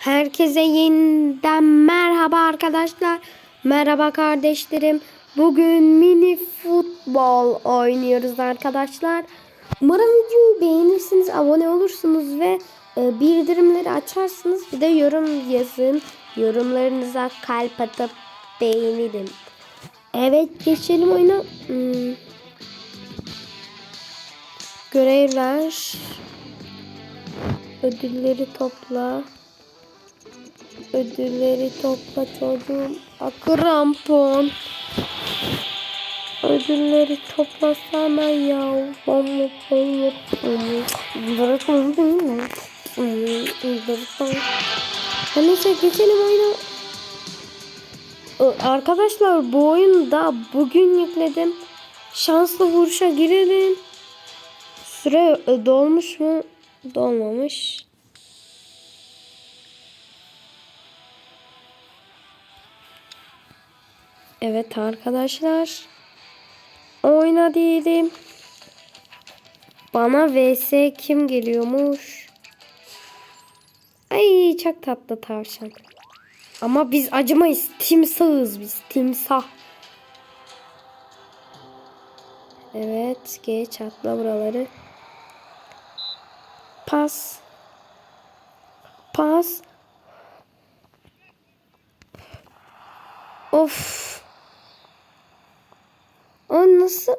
Herkese yeniden merhaba arkadaşlar. Merhaba kardeşlerim. Bugün mini futbol oynuyoruz arkadaşlar. Umarım videoyu beğenirsiniz, abone olursunuz ve e, bildirimleri açarsınız. Bir de yorum yazın. Yorumlarınıza kalp atıp beğenirim. Evet geçelim oyuna. Hmm. Görevler. Ödülleri topla. Ödülleri topla çocuğum. Krampon. Ödülleri toplasana ya. Bomu bomu. Neyse geçelim oyuna. Arkadaşlar bu oyunda bugün yükledim. Şanslı vuruşa girelim. Süre e, dolmuş mu? Dolmamış. Evet arkadaşlar. Oyna diyelim. Bana vs kim geliyormuş? Ay çok tatlı tavşan. Ama biz acımayız. Timsahız biz. Timsah. Evet. Geç atla buraları. Pas. Pas. Of. Nasıl?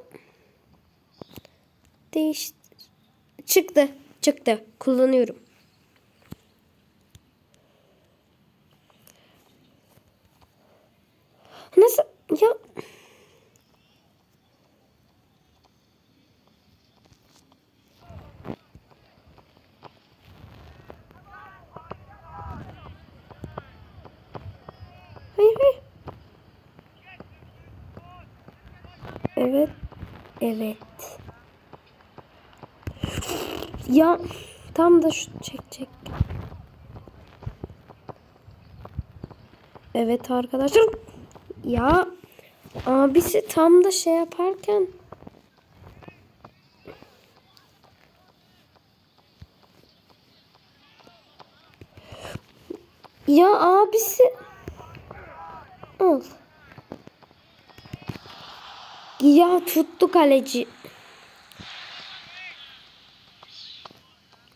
Değişti. Çıktı. Çıktı. Kullanıyorum. Nasıl? Ya Hayır hayır. Evet. Evet. Ya tam da şu çekecek. Evet arkadaşlar. Ya abisi tam da şey yaparken Ya abisi Al. Ya tuttu kaleci.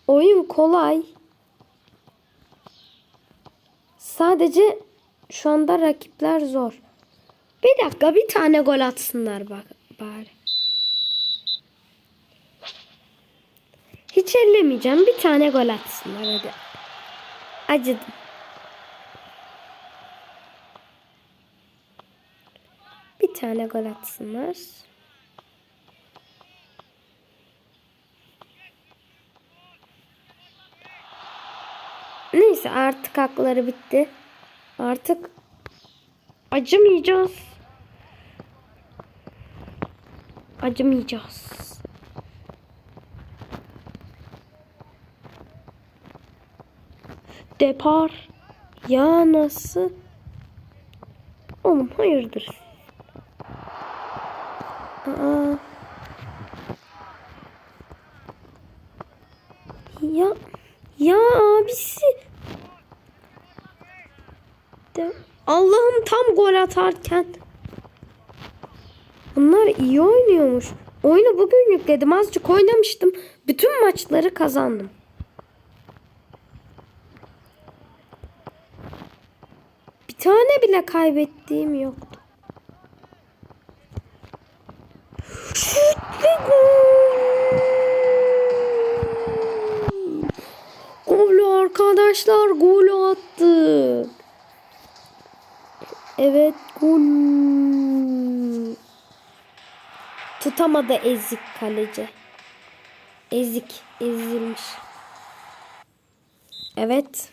Oyun kolay. Sadece şu anda rakipler zor. Bir dakika bir tane gol atsınlar bak bari. Hiç ellemeyeceğim. Bir tane gol atsınlar hadi. Acıdım. Tane gol atsınlar. Neyse artık hakları bitti. Artık acımayacağız. Acımayacağız. Depar. Ya nasıl? Oğlum hayırdır? Aa. Ya ya abisi. Allah'ım tam gol atarken. Bunlar iyi oynuyormuş. Oyunu bugün yükledim. Azıcık oynamıştım. Bütün maçları kazandım. Bir tane bile kaybettiğim yoktu. Şut gol. Gol arkadaşlar gol attık. Evet gol. Tutamadı ezik kaleci. Ezik ezilmiş. Evet.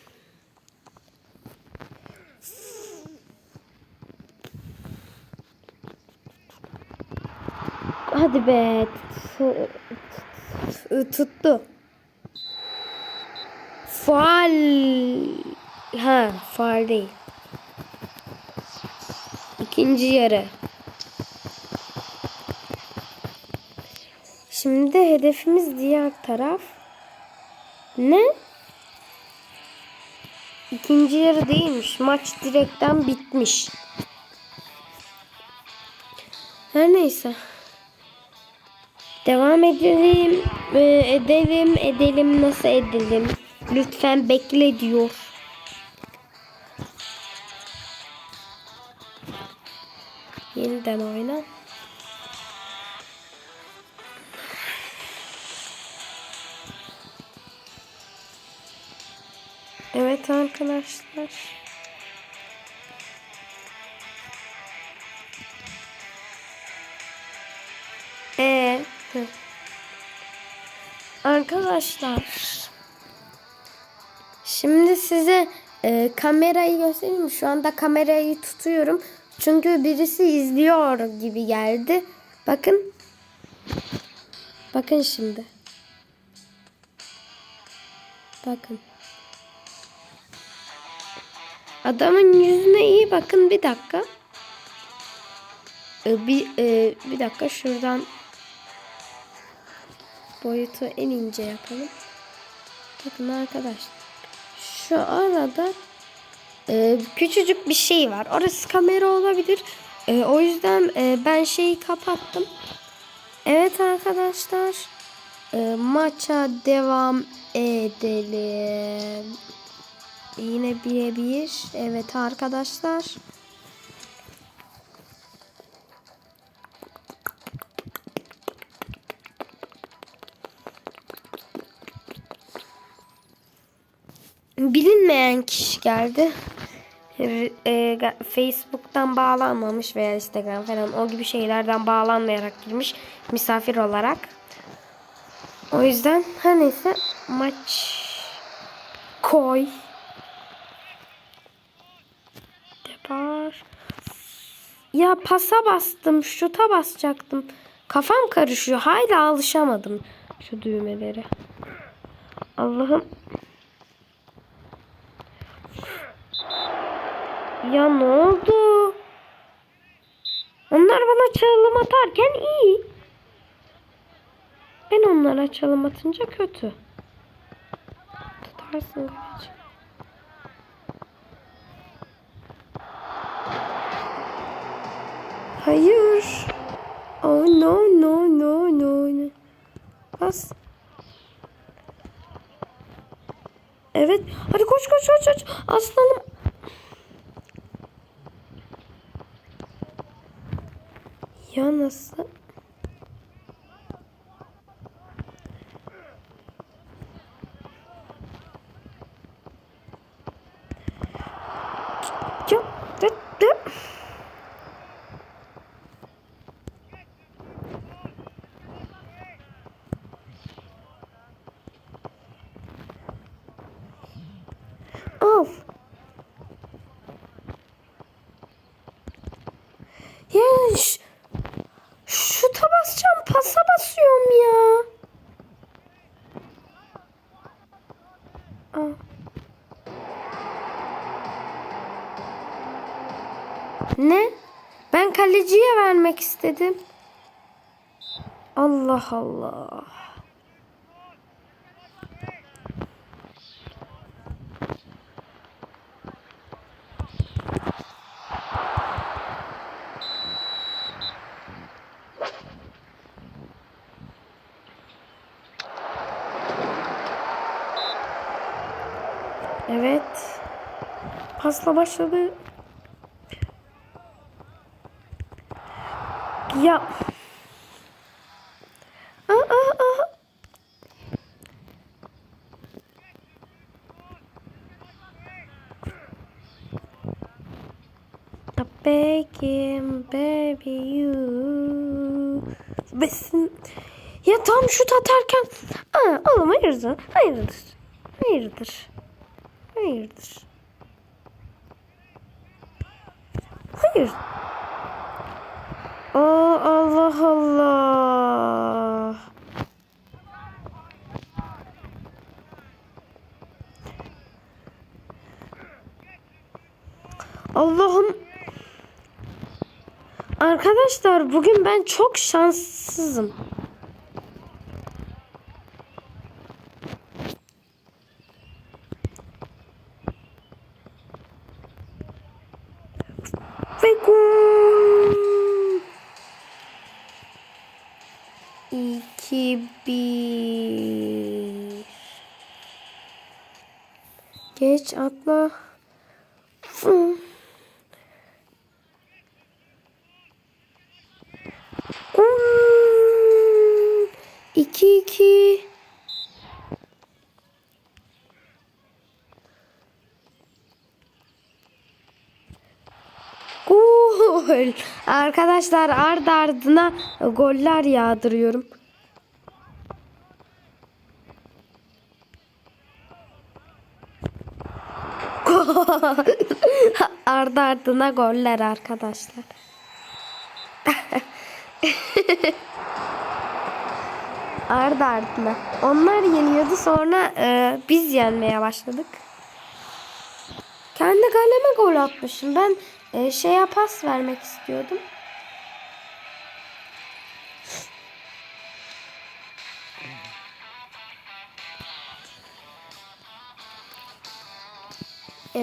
Hadi be. Tuttu. Faal. Ha, faal değil. İkinci yarı. Şimdi hedefimiz diğer taraf. Ne? ikinci yarı değilmiş. Maç direkten bitmiş. Her neyse. Devam edelim. Ee, edelim. Edelim. Nasıl edelim? Lütfen bekle diyor. Yeniden oyna. Evet arkadaşlar. Arkadaşlar. Şimdi size e, kamerayı göstereyim? Şu anda kamerayı tutuyorum. Çünkü birisi izliyor gibi geldi. Bakın. Bakın şimdi. Bakın. Adamın yüzüne iyi bakın bir dakika. Ee, bir e, bir dakika şuradan boyutu en ince yapalım. Bakın arkadaşlar. Şu arada e, küçücük bir şey var. Orası kamera olabilir. E, o yüzden e, ben şeyi kapattım. Evet arkadaşlar. E, maça devam edelim. Yine birebir. Evet arkadaşlar. Bilinmeyen kişi geldi. E, Facebook'tan bağlanmamış veya Instagram falan o gibi şeylerden bağlanmayarak girmiş misafir olarak. O yüzden her neyse maç koy. Depar. Ya pasa bastım, şuta basacaktım. Kafam karışıyor. Hala alışamadım şu düğmeleri. Allah'ım. Ya ne oldu? Onlar bana çalım atarken iyi. Ben onlara çalım atınca kötü. Tutarsın kaleci. Hayır. Oh no no no no. no. Bas. Evet. Hadi koş koş koş koş. Aslanım. Ya nasıl? Ya, istedim. Allah Allah. Evet. Pasla başladı. Ya. Aa, aa, aa. Begging baby you. Besin. Ya tam şut atarken. Aa, oğlum hayırdır? Hayırdır? Hayırdır? Hayırdır? Hayır. Allah Allah. Allah'ım. Arkadaşlar bugün ben çok şanssızım. Hı. Hmm. İki iki. Gol. Arkadaşlar ard ardına goller yağdırıyorum. Ardı ardına goller arkadaşlar. Ardı ardına. Onlar yeniyordu sonra e, biz yenmeye başladık. Kendi kaleme gol atmışım. Ben e, şeye pas vermek istiyordum.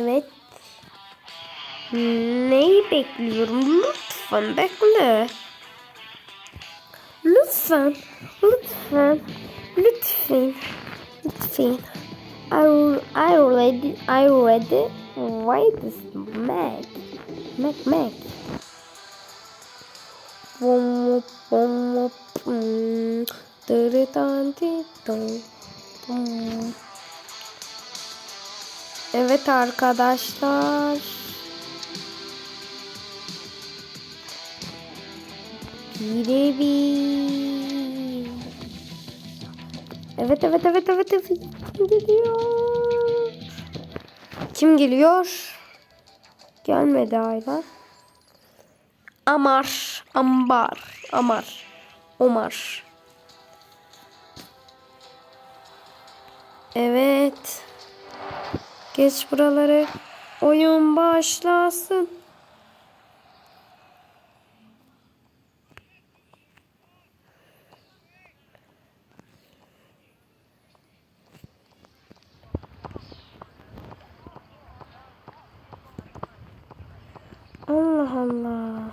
Evet. Neyi bekliyorum? Lütfen bekle. Lütfen. Lütfen. Lütfen. Lütfen. I, I ready. I ready. Wait is Mac. Mac Mac. Bum bum bum. Dırıdan dırıdan. Bum. Evet arkadaşlar. Birebir. Evet evet evet evet evet. Kim geliyor? Kim geliyor? Gelmedi hala. Amar. Ambar. Amar. Omar. Evet. Geç buraları. Oyun başlasın. Allah Allah.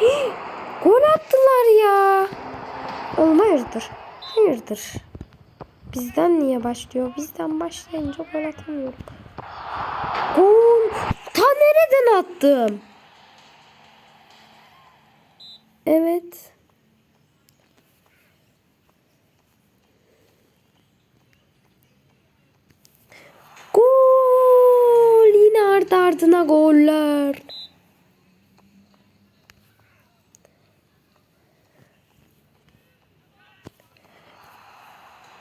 Hii, Gol attılar ya. Oğlum hayırdır? Hayırdır? Bizden niye başlıyor? Bizden başlayınca gol atamıyorum. Gol! Ta nereden attım? Evet. Gol! Yine ardı ardına goller.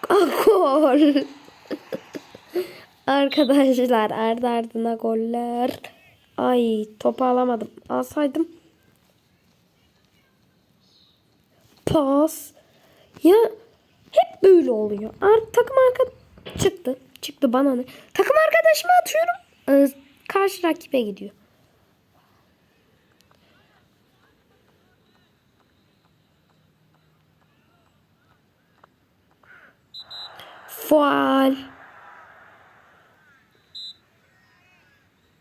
Ah, Gol. Arkadaşlar ardı ardına goller. Ay topu alamadım. Alsaydım. Pas. Ya hep böyle oluyor. Ar takım arka çıktı. Çıktı bana ne? Takım arkadaşıma atıyorum. Ee, karşı rakibe gidiyor. Faal.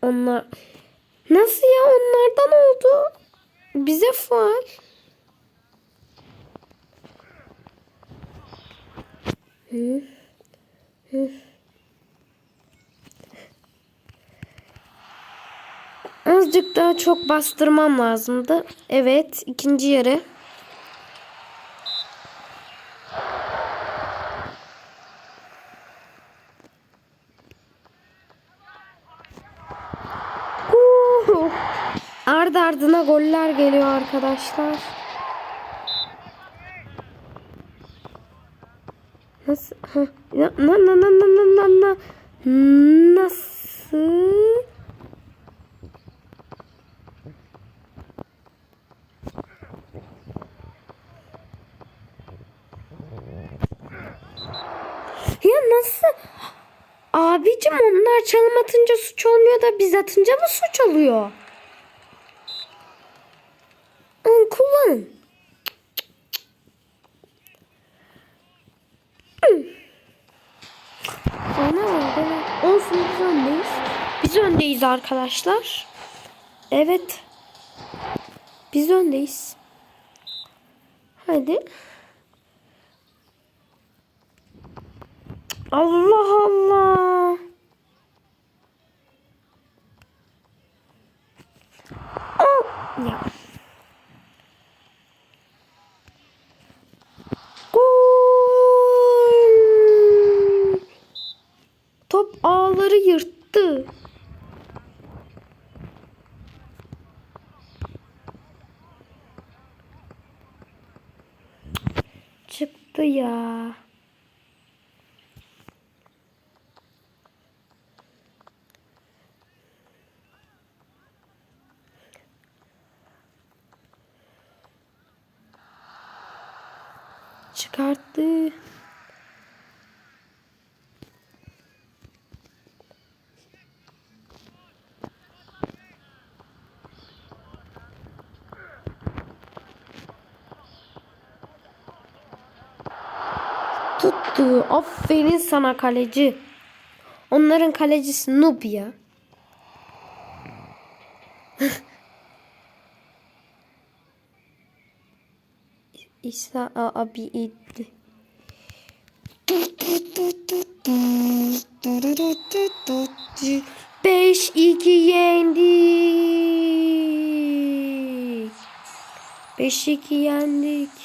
Onlar nasıl ya onlardan oldu? Bize faal. Hı. Hı. Azıcık daha çok bastırmam lazımdı. Evet, ikinci yarı. Uhu. Ardı ardına goller geliyor arkadaşlar. Nasıl? Na na na na na na na na. Nasıl? Ya nasıl? Abicim onlar çalım atınca suç olmuyor da biz atınca mı suç oluyor? Onu kullan. Ana var bana. Olsun biz öndeyiz. Arkadaşlar. Evet. Biz öndeyiz. Hadi. Allah Allah. Al. Ya. Gol. Top ağları yırttı. Çıktı ya. Tuttu. Aferin sana kaleci. Onların kalecisi noob ya. İsa abi iddi. 5 2 yendik. 5 2 yendik.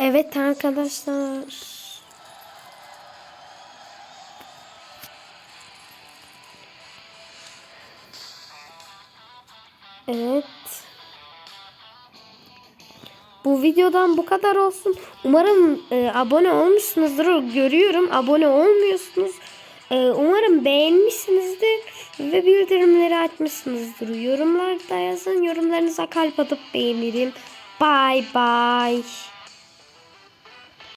Evet arkadaşlar. Evet. Bu videodan bu kadar olsun. Umarım e, abone olmuşsunuzdur. Görüyorum abone olmuyorsunuz. E, umarım beğenmişsinizdir ve bildirimleri açmışsınızdır. Yorumlarda yazın. Yorumlarınıza kalp atıp beğenirim. Bye bye.